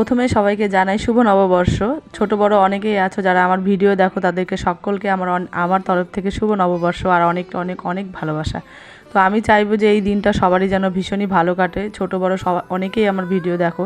প্রথমে সবাইকে জানাই শুভ নববর্ষ। ছোট বড় অনেকেই আছো যারা আমার ভিডিও দেখো তাদেরকে সকলকে আমার আমার তরফ থেকে শুভ নববর্ষ আর অনেক অনেক অনেক ভালোবাসা। তো আমি চাইব যে এই দিনটা সবারই যেন ভীষণই ভালো কাটে। ছোট, বড় সব, অনেকেই আমার ভিডিও দেখো।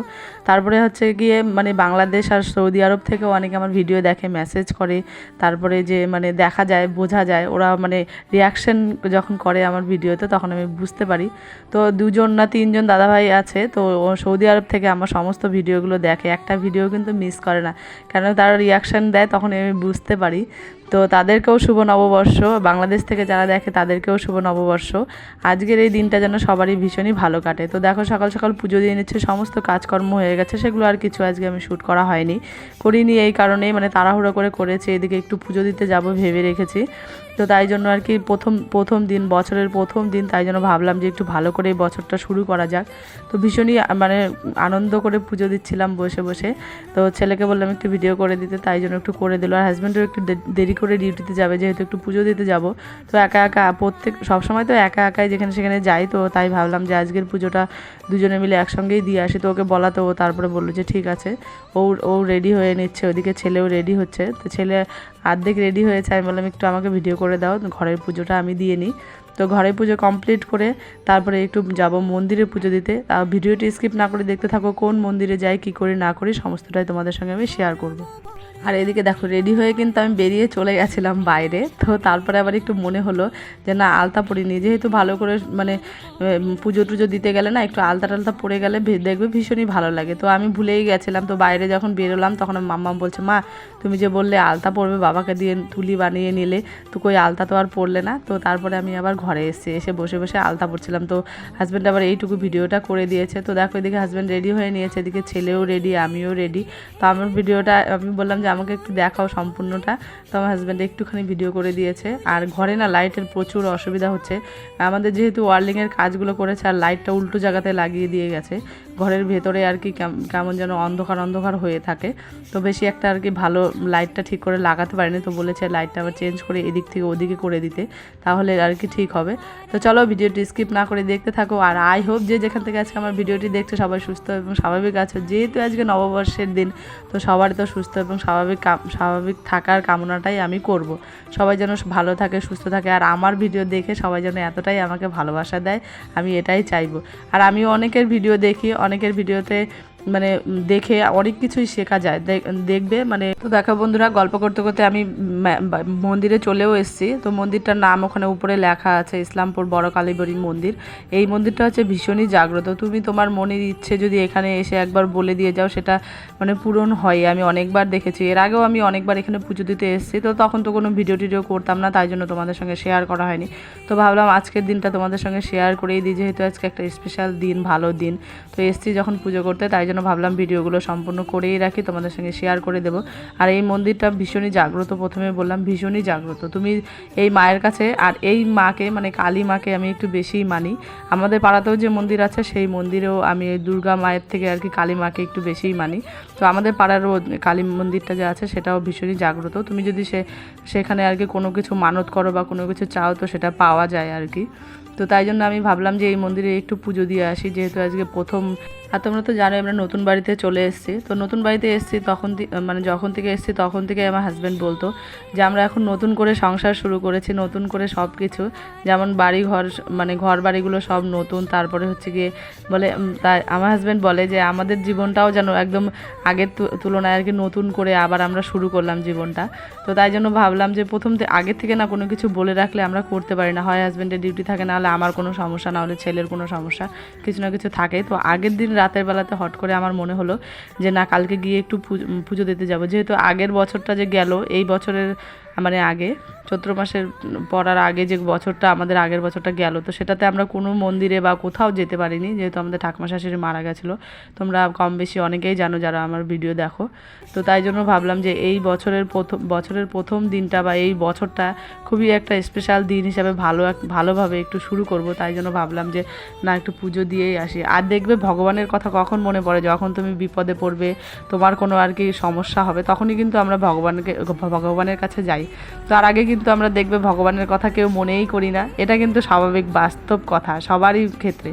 তারপরে হচ্ছে গিয়ে মানে বাংলাদেশ আর সৌদি আরব থেকেও অনেকে আমার ভিডিও দেখে মেসেজ করে। তারপরে যে মানে দেখা যায়, বোঝা যায়, ওরা মানে রিয়াকশন যখন করে আমার ভিডিওতে, তখন আমি বুঝতে পারি। তো দুজন না তিনজন দাদাভাই আছে, তো সৌদি আরব থেকে আমার সমস্ত ভিডিওগুলো দেখে। একটা ভিডিও কিন্তু মিস করে না। কেন তারা রিয়াকশন দেয় তখন আমি বুঝতে পারি। তো তাদেরকেও শুভ নববর্ষ। বাংলাদেশ থেকে যারা দেখে তাদেরকেও শুভ নববর্ষ। আজকের এই দিনটা যেন সবারই ভীষণই ভালো কাটে। তো দেখো, সকাল সকাল পুজো দিয়ে নিচ্ছে, সমস্ত কাজকর্ম হয়ে গেছে, সেগুলো আর কিছু আজকে আমি শ্যুট করা হয়নি। করিনি এই কারণেই মানে তাড়াহুড়ো করে করেছি, এদিকে একটু পুজো দিতে যাব ভেবে রেখেছি। তো তাই জন্য আর কি প্রথম প্রথম দিন, বছরের প্রথম দিন, তাই জন্য ভাবলাম যে একটু ভালো করে এই বছরটা শুরু করা যাক। তো ভীষণই মানে আনন্দ করে পুজো দিচ্ছিলাম বসে বসে। তো ছেলেকে বললাম একটু ভিডিও করে দিতে, তাই জন্য একটু করে দিল। আর হাজব্যান্ডও একটু দে- দেরি করে ডিউটিতে যাবে, যেহেতু একটু পুজো দিতে যাব। তো একা একা প্রত্যেক সবসময় তো একা একাই যেখানে সেখানে যাই তো, তাই ভাবলাম যে আজকের পুজোটা দুজনে মিলে একসঙ্গেই দিয়ে আসি। তো ওকে বলা তো ও তারপরে বলল যে ঠিক আছে, ও ও রেডি হয়ে নিচ্ছে, ওদিকে ছেলেও রেডি হচ্ছে। তো ছেলে অর্ধেক রেডি হয়েছে, আমি বললাম, একটু আমাকে ভিডিও করে দাও, ঘরের পুজোটা আমি দিয়ে নিই। তো ঘরের পুজো কমপ্লিট করে তারপরে একটু যাব মন্দিরে পুজো দিতে। তা ভিডিওটি স্কিপ না করে দেখতে থাকো, কোন মন্দিরে যাই, কি করি, না করি, সমস্তটাই তোমাদের সঙ্গে আমি শেয়ার করব। আর এদিকে দেখো রেডি হয়ে কিন্তু আমি বেরিয়ে চলে গেছিলাম বাইরে। তো তারপরে আবার একটু মনে হলো যে, না, আলতা পরিনি। যেহেতু ভালো করে মানে পুজো টুজো দিতে গেলে না, একটু আলতা টালতা পরে গেলে দেখবে ভীষণই ভালো লাগে। তো আমি ভুলেই গেছিলাম। তো বাইরে যখন বেরোলাম, তখন মাম্মা বলছে, মা, তুমি যে বললে আলতা পরবে, বাবাকে দিয়ে তুলি বানিয়ে নিলে, তো কই আলতা তো আর পরলে না? তো তারপরে আমি আবার ঘরে এসে এসে বসে বসে আলতা পরছিলাম। তো হাজব্যান্ড আবার এইটুকু ভিডিওটা করে দিয়েছে। তো দেখো, এদিকে হাজব্যান্ড রেডি হয়ে নিয়েছে, এদিকে ছেলেও রেডি আমিও রেডি তো আমার ভিডিওটা, আমি বললাম যে আমাকে একটু দেখাও সম্পূর্ণটা। তো আমার হাজব্যান্ড একটুখানি ভিডিও করে দিয়েছে। আর ঘরে না লাইটের প্রচুর অসুবিধা হচ্ছে। আমাদের যেহেতু ওয়ার্লিংয়ের কাজগুলো করেছে, আর লাইটটা উল্টো জায়গাতে লাগিয়ে দিয়ে গেছে। ঘরের ভেতরে আর কি কেম- কেমন যেন অন্ধকার অন্ধকার হয়ে থাকে। তো বেশি একটা আর কি ভালো লাইটটা ঠিক করে লাগাতে পারিনি, তো বলেছে লাইটটা আবার চেঞ্জ করে এদিক থেকে ওদিকে করে দিতে, তাহলে আর কি ঠিক হবে। তো চলো ভিডিওটি স্কিপ না করে দেখতে থাকো, আর আই হোপ যে যেখান থেকে আজকে আমার ভিডিওটি দেখছে সবাই সুস্থ এবং স্বাভাবিক আছে। যেহেতু আজকে নববর্ষের দিন, তো সবার তো সুস্থ এবং স্বাভাবিক স্বাভাবিক থাকার কামনাটাই আমি করব। সবাই যেন ভালো থাকে, সুস্থ থাকে, আর আমার ভিডিও দেখে সবাই যেন এতটাই আমাকে ভালোবাসা দেয়, আমি এটাই চাইব। আর আমি অনেকের ভিডিও দেখি অনেকের ভিডিওতে মানে দেখে অনেক কিছুই শেখা যায়। দেখ- দেখবে মানে তো দেখো বন্ধুরা, গল্প করতে করতে আমি মন্দিরে চলেও এসেছি। তো মন্দিরটার নাম ওখানে উপরে লেখা আছে, ইসলামপুর বড় কালীবাড়ি মন্দির। এই মন্দিরটা হচ্ছে ভীষণই জাগ্রত। তুমি তোমার মনের ইচ্ছে যদি এখানে এসে একবার বলে দিয়ে যাও, সেটা মানে পূরণ হয়। আমি অনেকবার দেখেছি। এর আগেও আমি অনেকবার এখানে পুজো দিতে এসেছি। তো তখন তো কোনো ভিডিও টিডিও করতাম না, তাই জন্য তোমাদের সঙ্গে শেয়ার করা হয়নি। তো ভাবলাম আজকের দিনটা তোমাদের সঙ্গে শেয়ার করেই দিই, যেহেতু আজকে একটা স্পেশাল দিন, ভালো দিন। তো এসছি যখন পুজো করতে, তাই জন্য ভাবলাম ভিডিওগুলো সম্পূর্ণ করেই রাখি, তোমাদের সঙ্গে শেয়ার করে দেবো। আর এই মন্দিরটা ভীষণই জাগ্রত, প্রথমে বললাম ভীষণই জাগ্রত। তুমি এই মায়ের কাছে আর এই মাকে মানে কালী মাকে আমি একটু বেশিই মানি। আমাদের পাড়াতেও যে মন্দির আছে, সেই মন্দিরেও আমি এই দুর্গা মায়ের থেকে আর কি কালী মাকে একটু বেশিই মানি। তো আমাদের পাড়ারও কালী মন্দিরটা যে আছে, সেটাও ভীষণই জাগ্রত। তুমি যদি সে, সেখানে আর কি কোনো কিছু মানত করো বা কোনো কিছু চাও, তো সেটা পাওয়া যায় আর কি। তো তাই জন্য আমি ভাবলাম যে এই মন্দিরে একটু পুজো দিয়ে আসি, যেহেতু আজকে প্রথম আর তোমরা তো জানো আমরা নতুন বাড়িতে চলে এসেছি। তো নতুন বাড়িতে এসেছি তখন মানে যখন থেকে এসেছি তখন থেকে আমার হাজব্যান্ড বলতো যে আমরা এখন নতুন করে সংসার শুরু করেছি, নতুন করে সব কিছু যেমন বাড়ি ঘর মানে ঘর বাড়িগুলো সব নতুন। তারপরে হচ্ছে গিয়ে বলে তাই আমার হাজব্যান্ড বলে যে আমাদের জীবনটাও যেন একদম আগের তুলনায় আর কি নতুন করে আবার আমরা শুরু করলাম জীবনটা। তো তাই জন্য ভাবলাম যে প্রথম আগের থেকে না কোনো কিছু বলে রাখলে আমরা করতে পারি না। হয় হাজব্যান্ডের ডিউটি থাকে না হলে আমার কোনো সমস্যা না হলে ছেলের কোনো সমস্যা, কিছু না কিছু থাকে তো আগের দিন রাতের বেলাতে হট করে আমার মনে হলো যে না, কালকে গিয়ে একটু পুজো- দিতে যাব। যেহেতু আগের বছরটা যে গেল, এই বছরের মানে আগে, চৈত্র মাসের পড়ার আগে যে বছরটা আমাদের আগের বছরটা গেল, তো সেটাতে আমরা কোনো মন্দিরে বা কোথাও যেতে পারিনি, যেহেতু আমাদের ঠাকুমা শাশুড়ি মারা গেছিল। তোমরা কম বেশি অনেকেই জানো যারা আমার ভিডিও দেখো। তো তাই জন্য ভাবলাম যে এই বছরের প্রথম বছরের প্রথম দিনটা বা এই বছরটা খুবই একটা স্পেশাল দিন হিসাবে ভালো এক- ভালোভাবে একটু শুরু করব, তাই জন্য ভাবলাম যে না একটু পুজো দিয়েই আসি। আর দেখবে ভগবানের কথা কখন মনে পড়ে, যখন তুমি বিপদে পড়বে, তোমার কোনো আর কি সমস্যা হবে, তখনই কিন্তু আমরা ভগবানকে, ভগবানের কাছে যাই। হয় তার আগে কিন্তু আমরা দেখবে ভগবানের কথা কেউ মনেই করি না। এটা কিন্তু স্বাভাবিক, বাস্তব কথা, সবারই ক্ষেত্রে।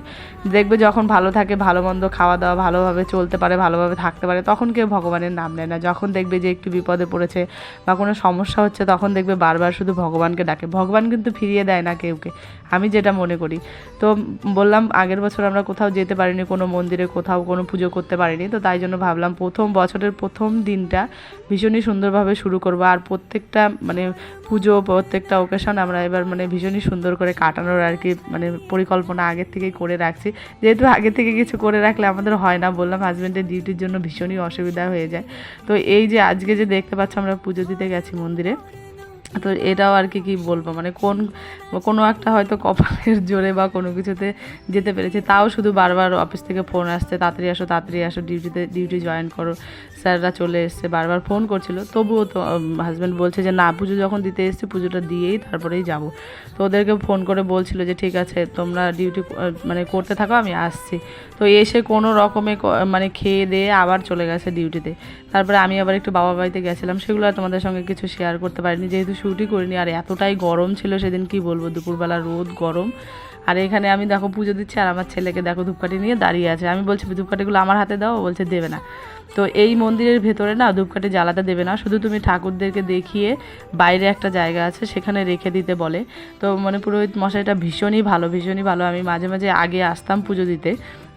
দেখবে যখন ভালো থাকে, ভালো মন্দ খাওয়া দাওয়া ভালোভাবে চলতে পারে, ভালোভাবে থাকতে পারে, তখন কেউ ভগবানের নাম নেয় না। যখন দেখবে যে একটু বিপদে পড়েছে বা কোনো সমস্যা হচ্ছে, তখন দেখবে বারবার শুধু ভগবানকে ডাকে। ভগবান কিন্তু ফিরিয়ে দেয় না কেউকে। আমি যেটা মনে করি। তো বললাম, আগের বছর আমরা কোথাও যেতে পারিনি, কোনো মন্দিরে কোথাও কোনো পুজো করতে পারিনি। তো তাই জন্য ভাবলাম, প্রথম বছরের প্রথম দিনটা ভীষণই সুন্দরভাবে শুরু করব। আর প্রত্যেকটা মানে পুজো প্রত্যেকটা ওকেশন আমরা এবার মানে ভীষণই সুন্দর করে কাটানোর আর কি মানে পরিকল্পনা আগের থেকেই করে রাখছি। যেহেতু আগে থেকে কিছু করে রাখলে আমাদের হয় না, বললাম হাজব্যান্ডের ডিউটির জন্য ভীষণই অসুবিধা হয়ে যায়। তো এই যে আজকে যে দেখতে পাচ্ছ আমরা পুজো দিতে গেছি মন্দিরে তো এটাও আর কি, কী বলব? মানে কোন, কোনো একটা হয়তো কপালের জোরে বা কোনো কিছুতে যেতে পেরেছে। তাও শুধু বারবার অফিস থেকে ফোন আসছে, তাড়াতাড়ি আসো তাড়াতাড়ি আসো ডিউটিতে ডিউটি জয়েন করো। স্যাররা চলে এসছে, বারবার ফোন করছিল। তবুও তো হাজব্যান্ড বলছে যে, না, পুজো যখন দিতে এসছি, পুজোটা দিয়েই তারপরেই যাব। তো ওদেরকে ফোন করে বলছিল যে, ঠিক আছে, তোমরা ডিউটি মানে করতে থাকো, আমি আসছি। তো এসে কোনো রকমে মানে খেয়ে দিয়ে আবার চলে গেছে ডিউটিতে তারপরে আমি আবার একটু বাবা বাড়িতে গেছিলাম। সেগুলো আর তোমাদের সঙ্গে কিছু শেয়ার করতে পারিনি। যেহেতু শ্যুটই করিনি। আর এতটাই গরম ছিল সেদিন, কি বলব, দুপুরবেলা রোদ, গরম। আর এখানে আমি দেখো পুজো দিচ্ছি, আর আমার ছেলেকে দেখো ধূপকাঠি নিয়ে দাঁড়িয়ে আছে। আমি বলছি, ধূপকাঠিগুলো আমার হাতে দাও। বলছে, দেবে না। তো এই মন্দিরের ভেতরে না ধূপকাঠি জ্বালাতে দেবে না। শুধু তুমি ঠাকুরদেরকে দেখিয়ে বাইরে একটা জায়গা আছে, সেখানে রেখে দিতে বলে। তো মানে পুরোহিত মশাইটা ভীষণই ভালো ভীষণই ভালো। আমি মাঝে মাঝে আগে আসতাম পুজো দিতে।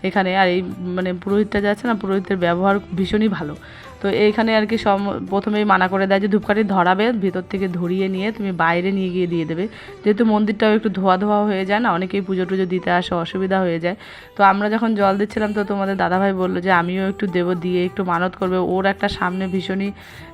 এখানে আর এই মানে পুরোহিতটা যাচ্ছে না, পুরোহিতের ব্যবহার ভীষণই ভালো। তো এইখানে আর কি সব প্রথমেই মানা করে দেয় যে ধূপকাঠি ধরাবে, ভিতর থেকে ধরিয়ে নিয়ে তুমি বাইরে নিয়ে গিয়ে দিয়ে দেবে। যেহেতু মন্দিরটাও একটু ধোয়া ধোয়া হয়ে যায় না, অনেকেই পুজো টুজো দিতে আসে, অসুবিধা হয়ে যায়। তো আমরা যখন জল দিচ্ছিলাম, তো তোমাদের দাদাভাই বলল যে আমিও একটু দেবো, দিয়ে একটু মানত করবে। ওর একটা সামনে ভীষণই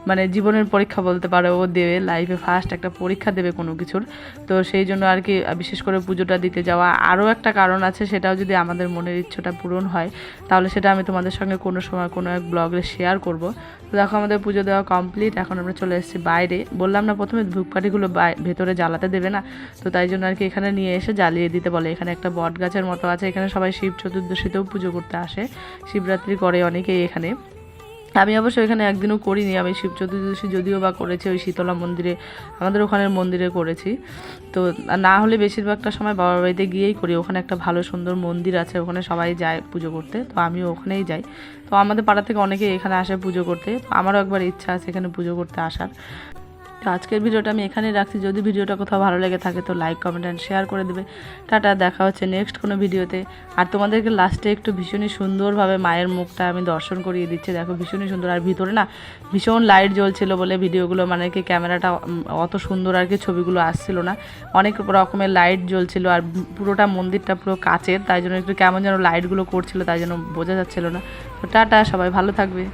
মানে জীবনের পরীক্ষা বলতে পারে, ও দেবে লাইফে ফার্স্ট একটা পরীক্ষা দেবে কোনো কিছুর। তো সেই জন্য আর কি বিশেষ করে পুজোটা দিতে যাওয়া। আরও একটা কারণ আছে, সেটাও যদি আমাদের মনের ইচ্ছাটা পূরণ হয়, তাহলে সেটা আমি তোমাদের সঙ্গে কোনো সময় কোনো এক ব্লগে শেয়ার করব। তো দেখো আমাদের পুজো দেওয়া কমপ্লিট এখন আমরা চলে এসেছি বাইরে। বললাম না প্রথমে ধূপকাঠিগুলো ভেতরে জ্বালাতে দেবে না, তো তাই জন্য আর কি এখানে নিয়ে এসে জ্বালিয়ে দিতে বলে। এখানে একটা বট গাছের মতো আছে, এখানে সবাই শিব চতুর্দশীতেও পুজো করতে আসে। শিবরাত্রি করে অনেকেই এখানে। আমি অবশ্য এখানে একদিনও করিনি, আমি শিব চতুর্দশী যদিও বা করেছি, ওই শীতলা মন্দিরে, আমাদের ওখানের মন্দিরে করেছি। তো না হলে বেশিরভাগটা সময় বাবার বাড়িতে গিয়েই করি, ওখানে একটা ভালো সুন্দর মন্দির আছে, ওখানে সবাই যায় পুজো করতে, তো আমিও ওখানেই যাই। তো আমাদের পাড়া থেকে অনেকেই এখানে আসে পুজো করতে, তো আমারও একবার ইচ্ছা আছে এখানে পুজো করতে আসার। তো আজকের ভিডিওটা আমি এখানেই রাখছি। যদি ভিডিওটা কোথাও ভালো লেগে থাকে তো লাইক কমেন্ট অ্যান্ড শেয়ার করে দেবে। টাটা, দেখা হচ্ছে নেক্সট কোনো ভিডিওতে। আর তোমাদেরকে লাস্টে একটু ভীষণই সুন্দরভাবে মায়ের মুখটা আমি দর্শন করিয়ে দিচ্ছি। দেখো, ভীষণই সুন্দর। আর ভিতরে না ভীষণ লাইট জ্বলছিল বলে ভিডিওগুলো মানে কি ক্যামেরাটা অত সুন্দর আর কি ছবিগুলো আসছিল না। অনেক রকমের লাইট জ্বলছিল আর পুরোটা মন্দিরটা পুরো কাচের। তাই জন্য একটু কেমন যেন লাইটগুলো করছিল, তাই জন্য বোঝা যাচ্ছিল না। তো টাটা, সবাই ভালো থাকবে।